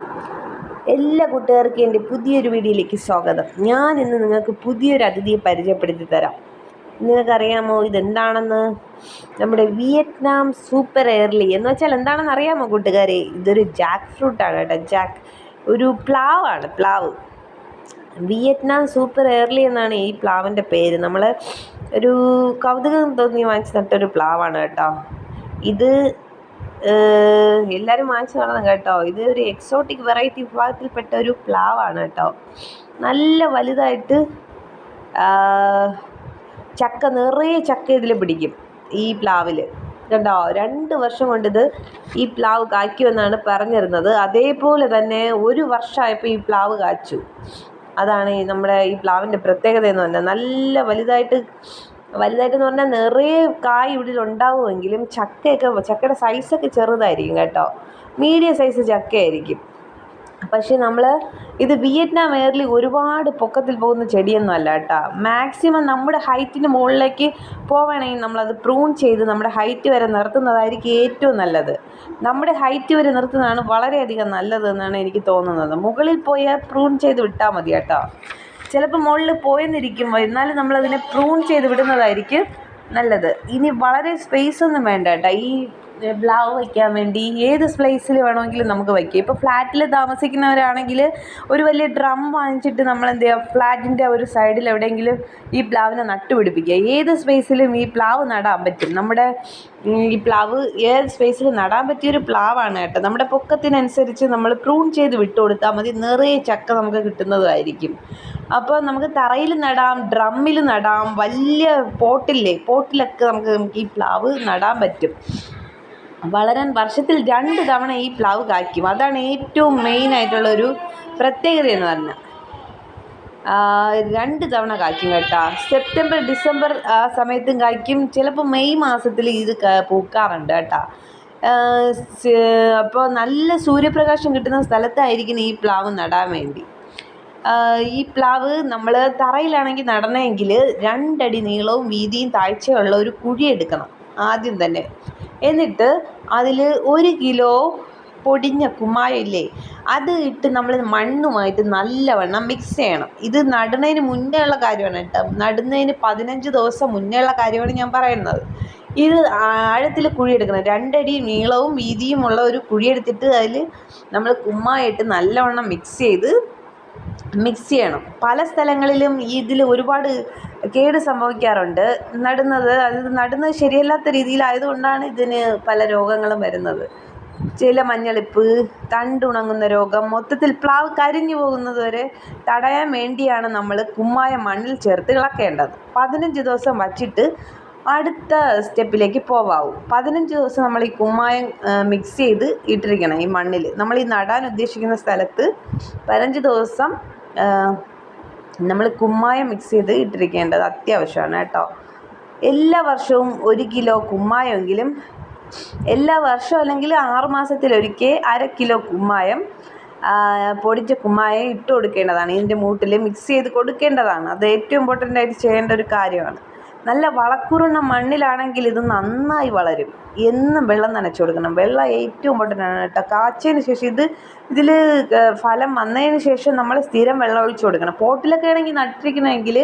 എല്ലാ കൂട്ടുകാർക്കും എന്റെ പുതിയൊരു വീഡിയോയിലേക്ക് സ്വാഗതം. ഞാൻ ഇന്ന് നിങ്ങൾക്ക് പുതിയൊരു അതിഥിയെ പരിചയപ്പെടുത്തി തരാം. നിങ്ങൾക്കറിയാമോ ഇതെന്താണെന്ന്? നമ്മുടെ വിയറ്റ്നാം സൂപ്പർ എയർലി എന്ന് വെച്ചാൽ എന്താണെന്ന് അറിയാമോ കൂട്ടുകാരെ? ഇതൊരു ജാക്ക് ഫ്രൂട്ടാണ് കേട്ടോ. ജാക്ക് ഒരു പ്ലാവ് ആണ് പ്ലാവ്. വിയറ്റ്നാം സൂപ്പർ എയർലി എന്നാണ് ഈ പ്ലാവിന്റെ പേര്. നമ്മൾ ഒരു കൗതുകം തോന്നി വാങ്ങിച്ച് നട്ടൊരു പ്ലാവാണ് കേട്ടോ. ഇത് എല്ലാവരും വാങ്ങിച്ചു കാണണം കേട്ടോ. ഇത് ഒരു എക്സോട്ടിക് വെറൈറ്റി വിഭാഗത്തിൽപ്പെട്ട ഒരു പ്ലാവാണ് കേട്ടോ. നല്ല വലുതായിട്ട് ചക്ക നിറയെ ചക്ക ഇതിൽ പിടിക്കും ഈ പ്ലാവിൽ കണ്ടോ? രണ്ട് വർഷം കൊണ്ടിത് ഈ പ്ലാവ് കായ്ക്കുമെന്നാണ് പറഞ്ഞിരുന്നത്. അതേപോലെ തന്നെ ഒരു വർഷമായപ്പോൾ ഈ പ്ലാവ് കായ്ച്ചു. അതാണ് ഈ നമ്മുടെ ഈ പ്ലാവിന്റെ പ്രത്യേകത എന്ന് പറഞ്ഞാൽ നല്ല വലുതായിട്ട് വലുതായിട്ടെന്ന് പറഞ്ഞാൽ നിറയെ കായ് ഇവിടെ ഉണ്ടാവുമെങ്കിലും ചക്കയൊക്കെ ചക്കയുടെ സൈസൊക്കെ ചെറുതായിരിക്കും കേട്ടോ. മീഡിയം സൈസ് ചക്കയായിരിക്കും. പക്ഷേ നമ്മൾ ഇത് വിയറ്റ്നാം എയർലി ഒരുപാട് പൊക്കത്തിൽ പോകുന്ന ചെടിയൊന്നും അല്ല കേട്ടോ. മാക്സിമം നമ്മുടെ ഹൈറ്റിന് മുകളിലേക്ക് പോവുകയാണെങ്കിൽ നമ്മളത് പ്രൂൺ ചെയ്ത് നമ്മുടെ ഹൈറ്റ് വരെ നിർത്തുന്നതായിരിക്കും ഏറ്റവും നല്ലത്. നമ്മുടെ ഹൈറ്റ് വരെ നിർത്തുന്നതാണ് വളരെയധികം നല്ലതെന്നാണ് എനിക്ക് തോന്നുന്നത്. മുകളിൽ പോയാൽ പ്രൂൺ ചെയ്ത് വിട്ടാൽ മതി കേട്ടോ. ചിലപ്പോൾ മുകളിൽ പോയെന്നിരിക്കും. എന്നാലും നമ്മളതിനെ പ്രൂൺ ചെയ്ത് വിടുന്നതായിരിക്കും നല്ലത്. ഇനി വളരെ സ്പേസ് ഒന്നും വേണ്ട കേട്ടോ. ഈ ബ്ലാവ് വയ്ക്കാൻ വേണ്ടി ഏത് സ്പ്ലേസിൽ വേണമെങ്കിലും നമുക്ക് വയ്ക്കാം ഇപ്പോൾ ഫ്ലാറ്റിൽ താമസിക്കുന്നവരാണെങ്കിൽ ഒരു വലിയ ഡ്രം വാങ്ങിച്ചിട്ട് നമ്മൾ എന്ത് ചെയ്യുക ഫ്ലാറ്റിന്റെ ഒരു സൈഡിൽ എവിടെയെങ്കിലും ഈ പ്ലാവിനെ നട്ടുപിടിപ്പിക്കുക ഏത് സ്പേസിലും ഈ പ്ലാവ് നടാൻ പറ്റും. നമ്മുടെ ഈ പ്ലാവ് ഏത് സ്പേസിൽ നടാൻ പറ്റിയൊരു പ്ലാവാണ് കേട്ടോ. നമ്മുടെ പൊക്കത്തിനനുസരിച്ച് നമ്മൾ പ്രൂൺ ചെയ്ത് വിട്ടു കൊടുത്താൽ മതി. നിറയെ ചക്ക നമുക്ക് കിട്ടുന്നതുമായിരിക്കും അപ്പോൾ നമുക്ക് തറയിൽ നടാം ഡ്രമ്മിൽ നടാം വലിയ പോട്ടില്ലേ പോട്ടിലൊക്കെ നമുക്ക് നമുക്ക് ഈ പ്ലാവ് നടാൻ പറ്റും. വളരാൻ വർഷത്തിൽ രണ്ട് തവണ ഈ പ്ലാവ് കായ്ക്കും. അതാണ് ഏറ്റവും മെയിൻ ആയിട്ടുള്ള ഒരു പ്രത്യേകത എന്ന് പറഞ്ഞാൽ. രണ്ട് തവണ കായ്ക്കും കേട്ടോ. സെപ്റ്റംബർ ഡിസംബർ ആ സമയത്തും കായ്ക്കും. ചിലപ്പോൾ മെയ് മാസത്തിൽ ഇത് പൂക്കാറുണ്ട് കേട്ടോ. അപ്പോൾ നല്ല സൂര്യപ്രകാശം കിട്ടുന്ന സ്ഥലത്തായിരിക്കും ഈ പ്ലാവ് നടാൻ വേണ്ടി. ഈ പ്ലാവ് നമ്മൾ തറയിലാണെങ്കിൽ നടണമെങ്കിൽ രണ്ടടി നീളവും വീതിയും താഴ്ചയുള്ള ഒരു കുഴി എടുക്കണം ആദ്യം തന്നെ. എന്നിട്ട് അതിൽ ഒരു കിലോ പൊടിഞ്ഞ കുമ്മായില്ലേ അത് ഇട്ട് നമ്മൾ മണ്ണുമായിട്ട് നല്ലവണ്ണം മിക്സ് ചെയ്യണം. ഇത് നടുന്നതിന് മുന്നേ ഉള്ള കാര്യമാണ് കേട്ടോ. നടുന്നതിന് പതിനഞ്ച് ദിവസം മുന്നേ ഉള്ള കാര്യമാണ് ഞാൻ പറയുന്നത്. ഇത് ആഴത്തിൽ കുഴിയെടുക്കണം രണ്ടടി നീളവും വീതിയുമുള്ള ഒരു കുഴിയെടുത്തിട്ട് അതിൽ നമ്മൾ കുമ്മായിട്ട് നല്ലവണ്ണം മിക്സ് ചെയ്ത് മിക്സ് ചെയ്യണം. പല സ്ഥലങ്ങളിലും ഇതിൽ ഒരുപാട് കേട് സംഭവിക്കാറുണ്ട്. നടുന്നത് അത് നടുന്നത് ശരിയല്ലാത്ത രീതിയിലായതുകൊണ്ടാണ് ഇതിന് പല രോഗങ്ങളും വരുന്നത്. ചില മഞ്ഞളിപ്പ് തണ്ടുണങ്ങുന്ന രോഗം മൊത്തത്തിൽ പ്ലാവ് കരിഞ്ഞു പോകുന്നത് വരെ തടയാൻ വേണ്ടിയാണ് നമ്മൾ കുമ്മായ മണ്ണിൽ ചേർത്ത് ഇളക്കേണ്ടത്. പതിനഞ്ച് ദിവസം വച്ചിട്ട് അടുത്ത സ്റ്റെപ്പിലേക്ക് പോവാവൂ. പതിനഞ്ച് ദിവസം നമ്മൾ ഈ കുമ്മായം മിക്സ് ചെയ്ത് ഇട്ടിരിക്കണം ഈ മണ്ണിൽ. നമ്മൾ ഈ നടാൻ ഉദ്ദേശിക്കുന്ന സ്ഥലത്ത് പതിനഞ്ച് ദിവസം നമ്മൾ കുമ്മായം മിക്സ് ചെയ്ത് ഇട്ടിരിക്കേണ്ടത് അത്യാവശ്യമാണ് കേട്ടോ. എല്ലാ വർഷവും ഒരു കിലോ കുമ്മായമെങ്കിലും എല്ലാ വർഷവും അല്ലെങ്കിൽ ആറുമാസത്തിലൊരിക്കൽ അര കിലോ കുമ്മായം പൊടിച്ച കുമ്മായം ഇട്ട് കൊടുക്കേണ്ടതാണ്. ഇതിന്റെ മൂട്ടിൽ മിക്സ് ചെയ്ത് കൊടുക്കേണ്ടതാണ്. അത് ഏറ്റവും ഇമ്പോർട്ടന്റ് ആയിട്ട് ചെയ്യേണ്ട ഒരു കാര്യമാണ്. നല്ല വളക്കൂറുള്ള മണ്ണിലാണെങ്കിൽ ഇത് നന്നായി വളരും. എന്നും വെള്ളം നനച്ചു കൊടുക്കണം. വെള്ളം ഏറ്റവും ഇമ്പോർട്ടന്റ് ആണ് കേട്ടോ. കാച്ചതിന് ശേഷം ഇത് ഇതിൽ ഫലം വന്നതിന് ശേഷം നമ്മൾ സ്ഥിരം വെള്ളം ഒഴിച്ചു കൊടുക്കണം. പോട്ടിലൊക്കെ ആണെങ്കിൽ നട്ടിരിക്കണമെങ്കിൽ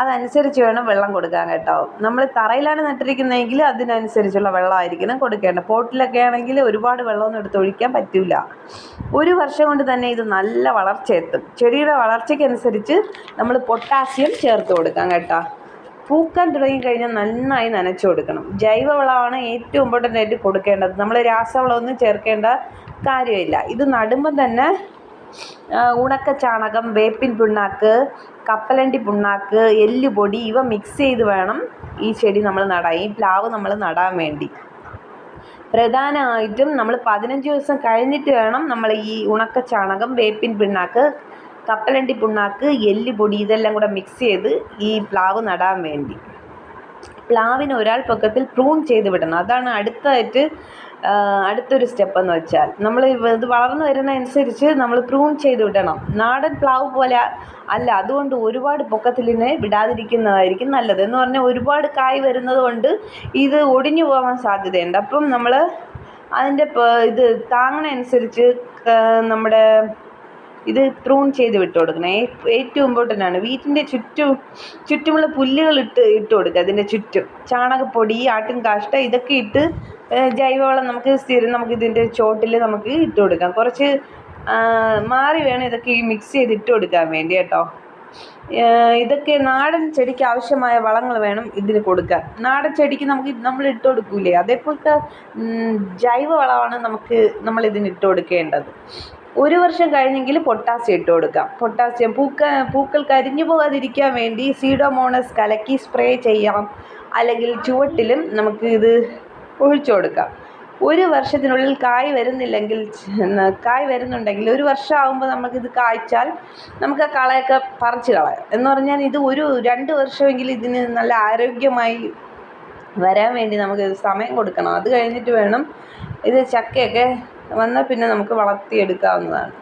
അതനുസരിച്ച് വേണം വെള്ളം കൊടുക്കാൻ കേട്ടോ. നമ്മൾ തറയിലാണ് നട്ടിരിക്കുന്നതെങ്കിൽ അതിനനുസരിച്ചുള്ള വെള്ളമായിരിക്കണം കൊടുക്കേണ്ടത്. പോട്ടിലൊക്കെ ആണെങ്കിൽ ഒരുപാട് വെള്ളമൊന്നും എടുത്ത് ഒഴിക്കാൻ പറ്റില്ല ഒരു വർഷം കൊണ്ട് തന്നെ ഇത് നല്ല വളർച്ച എത്തും ചെടിയുടെ വളർച്ചയ്ക്കനുസരിച്ച് നമ്മൾ പൊട്ടാസ്യം ചേർത്ത് കൊടുക്കാം കേട്ടോ. പൂക്കാൻ തുടങ്ങിക്കഴിഞ്ഞാൽ നന്നായി നനച്ചു കൊടുക്കണം. ജൈവവളമാണ് ഏറ്റവും ഇമ്പോർട്ടന്റ് ആയിട്ട് കൊടുക്കേണ്ടത്. നമ്മൾ രാസവളമൊന്നും ചേർക്കേണ്ട കാര്യമില്ല. ഇത് നടുമ്പം തന്നെ ഉണക്ക ചാണകം വേപ്പിൻ പിണ്ണാക്ക് കപ്പലണ്ടി പിണ്ണാക്ക് എല്ലുപൊടി ഇവ മിക്സ് ചെയ്ത് വേണം ഈ ചെടി നമ്മൾ നടാൻ ഈ പ്ലാവ് നമ്മൾ നടാൻ വേണ്ടി. പ്രധാനമായിട്ടും നമ്മൾ പതിനഞ്ച് ദിവസം കഴിഞ്ഞിട്ട് വേണം നമ്മൾ ഈ ഉണക്ക ചാണകം വേപ്പിൻ പിണ്ണാക്ക് കപ്പലണ്ടി പുണ്ണാക്ക് എല്ലുപൊടി ഇതെല്ലാം കൂടെ മിക്സ് ചെയ്ത് ഈ പ്ലാവ് നടാൻ വേണ്ടി. പ്ലാവിന് ഒരാൾ പൊക്കത്തിൽ പ്രൂൺ ചെയ്ത് വിടണം. അതാണ് അടുത്തായിട്ട് അടുത്തൊരു സ്റ്റെപ്പ് എന്ന് വെച്ചാൽ. നമ്മൾ ഇത് വളർന്നു വരുന്നതനുസരിച്ച് നമ്മൾ പ്രൂൺ ചെയ്ത് വിടണം. നാടൻ പ്ലാവ് പോലെ അല്ല. അതുകൊണ്ട് ഒരുപാട് പൊക്കത്തിലിനെ വിടാതിരിക്കുന്നതായിരിക്കും നല്ലത്. എന്ന് പറഞ്ഞാൽ ഒരുപാട് കായ് വരുന്നത് കൊണ്ട് ഇത് ഒടിഞ്ഞു പോകാൻ സാധ്യതയുണ്ട്. അപ്പം നമ്മൾ അതിന്റെ ഇത് താങ്ങണ അനുസരിച്ച് നമ്മുടെ ഇത് ത്രൂൺ ചെയ്ത് വിട്ട് കൊടുക്കണം. ഏറ്റവും ഇമ്പോർട്ടന്റ് ആണ്. വീട്ടിന്റെ ചുറ്റും ചുറ്റുമുള്ള പുല്ലുകൾ ഇട്ട് ഇട്ട് കൊടുക്കുക അതിന്റെ ചുറ്റും. ചാണകപ്പൊടി ആട്ടിൻ കാഷ്ട ഇതൊക്കെ ഇട്ട് ജൈവവളം നമുക്ക് സ്ഥിരം നമുക്ക് ഇതിന്റെ ചോട്ടിൽ നമുക്ക് ഇട്ട് കൊടുക്കാം. കുറച്ച് മാറി വേണം ഇതൊക്കെ ഈ മിക്സ് ചെയ്ത് ഇട്ട് കൊടുക്കാൻ വേണ്ടി കേട്ടോ. ഇതൊക്കെ നാടൻ ചെടിക്ക് ആവശ്യമായ വളങ്ങൾ വേണം ഇതിന് കൊടുക്കാൻ. നാടൻ ചെടിക്ക് നമുക്ക് നമ്മൾ ഇട്ട് കൊടുക്കൂലേ? അതേപോലത്തെ ജൈവ വളമാണ് നമുക്ക് നമ്മൾ ഇതിന് ഇട്ട് കൊടുക്കേണ്ടത്. ഒരു വർഷം കഴിഞ്ഞെങ്കിൽ പൊട്ടാസ്യം ഇട്ട് കൊടുക്കാം. പൊട്ടാസ്യം പൂക്ക പൂക്കൾ കരിഞ്ഞു പോകാതിരിക്കാൻ വേണ്ടി സീഡോമോണസ് കലക്കി സ്പ്രേ ചെയ്യാം അല്ലെങ്കിൽ ചുവട്ടിലും നമുക്ക് ഇത് ഒഴിച്ചു കൊടുക്കാം. ഒരു വർഷത്തിനുള്ളിൽ കായ് വരുന്നില്ലെങ്കിൽ കായ് വരുന്നുണ്ടെങ്കിൽ ഒരു വർഷം ആകുമ്പോൾ നമുക്കിത് കായ്ച്ചാൽ നമുക്ക് ആ കളയൊക്കെ പറിച്ച് കളയാം. എന്ന് പറഞ്ഞാൽ ഇത് ഒരു രണ്ട് വർഷമെങ്കിലും ഇതിന് നല്ല ആരോഗ്യമായി വരാൻ വേണ്ടി നമുക്ക് സമയം കൊടുക്കണം. അത് കഴിഞ്ഞിട്ട് വേണം ഇത് ചക്കയൊക്കെ വന്നാൽ പിന്നെ നമുക്ക് വളർത്തിയെടുക്കാവുന്നതാണ്.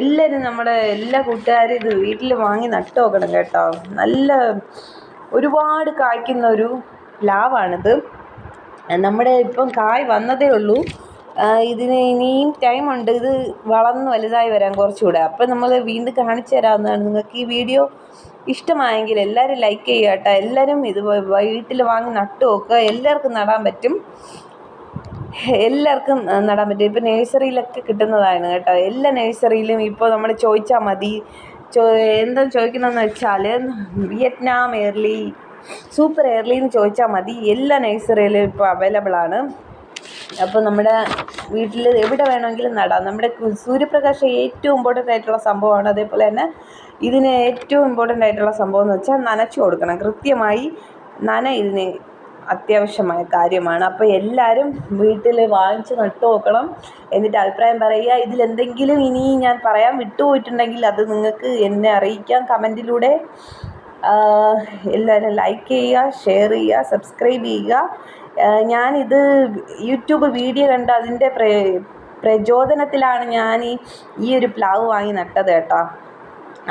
എല്ലാവരും നമ്മുടെ എല്ലാ കൂട്ടുകാരും ഇത് വീട്ടിൽ വാങ്ങി നട്ട് നോക്കണം കേട്ടോ. നല്ല ഒരുപാട് കായ്ക്കുന്ന ഒരു പ്ലാവാണിത്. നമ്മുടെ ഇപ്പം കായ് വന്നതേ ഉള്ളൂ. ഇതിന് ഇനിയും ഉണ്ട്. ഇത് വളർന്ന് വലുതായി വരാൻ കുറച്ചുകൂടെ. അപ്പം നമ്മൾ വീണ്ടും കാണിച്ചു തരാവുന്നതാണ്. നിങ്ങൾക്ക് ഈ വീഡിയോ ഇഷ്ടമായെങ്കിൽ എല്ലാവരും ലൈക്ക് ചെയ്യുക കേട്ടോ. എല്ലാവരും ഇത് വീട്ടിൽ വാങ്ങി നട്ടു നോക്കുക. എല്ലാവർക്കും നടാൻ പറ്റും. എല്ലാവർക്കും നടാൻ പറ്റും. ഇപ്പം നേഴ്സറിയിലൊക്കെ കിട്ടുന്നതാണ് കേട്ടോ. എല്ലാ നേഴ്സറിയിലും ഇപ്പോൾ നമ്മൾ ചോദിച്ചാൽ മതി. ചോ എന്താ ചോദിക്കണമെന്ന് വെച്ചാൽ വിയറ്റ്നാം എയർലി സൂപ്പർ എയർലി എന്ന് ചോദിച്ചാൽ മതി. എല്ലാ നേഴ്സറിയിലും ഇപ്പോൾ അവൈലബിൾ ആണ്. അപ്പോൾ നമ്മുടെ വീട്ടിൽ എവിടെ വേണമെങ്കിലും നടാം. നമ്മുടെ സൂര്യപ്രകാശം ഏറ്റവും ഇമ്പോർട്ടന്റ് ആയിട്ടുള്ള സംഭവമാണ് അതേപോലെ തന്നെ ഇതിന് ഏറ്റവും ഇമ്പോർട്ടന്റ് ആയിട്ടുള്ള സംഭവം എന്ന് വെച്ചാൽ നനച്ചു കൊടുക്കണം. കൃത്യമായി നന ഇതിന് അത്യാവശ്യമായ കാര്യമാണ്. അപ്പോൾ എല്ലാവരും വീട്ടിൽ വാങ്ങിച്ച് നട്ടു നോക്കണം എന്നിട്ട് അഭിപ്രായം പറയുക. ഇതിലെന്തെങ്കിലും ഇനി ഞാൻ പറയാൻ വിട്ടുപോയിട്ടുണ്ടെങ്കിൽ അത് നിങ്ങൾക്ക് എന്നെ അറിയിക്കാം കമന്റിലൂടെ. എല്ലാവരും ലൈക്ക് ചെയ്യുക ഷെയർ ചെയ്യുക സബ്സ്ക്രൈബ് ചെയ്യുക. ഞാനിത് യൂട്യൂബ് വീഡിയോ കണ്ട് അതിന്റെ പ്രചോദനത്തിലാണ് ഞാൻ ഈ ഒരു പ്ലാവ് വാങ്ങി നട്ടത് കേട്ടോ.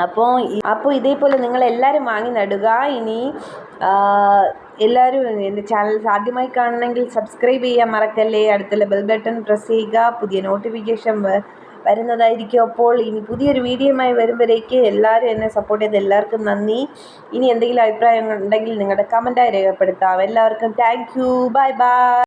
അപ്പോൾ അപ്പോൾ ഇതേപോലെ നിങ്ങളെല്ലാവരും വാങ്ങി നടുക. ഇനി എല്ലാവരും എന്റെ ചാനൽ ആദ്യമായി കാണണമെങ്കിൽ സബ്സ്ക്രൈബ് ചെയ്യാൻ മറക്കല്ലേ. അടുത്തുള്ള ബെൽ ബട്ടൺ പ്രസ് ചെയ്യുക. പുതിയ നോട്ടിഫിക്കേഷൻ വരുന്നതായിരിക്കും. അപ്പോൾ ഇനി പുതിയൊരു വീഡിയോയുമായി വരുമ്പോഴേക്ക് എല്ലാവരും എന്നെ സപ്പോർട്ട് ചെയ്ത് എല്ലാവർക്കും നന്ദി. ഇനി എന്തെങ്കിലും അഭിപ്രായങ്ങൾ ഉണ്ടെങ്കിൽ നിങ്ങളുടെ കമന്റായി രേഖപ്പെടുത്താം. എല്ലാവർക്കും താങ്ക് യു ബൈ ബൈ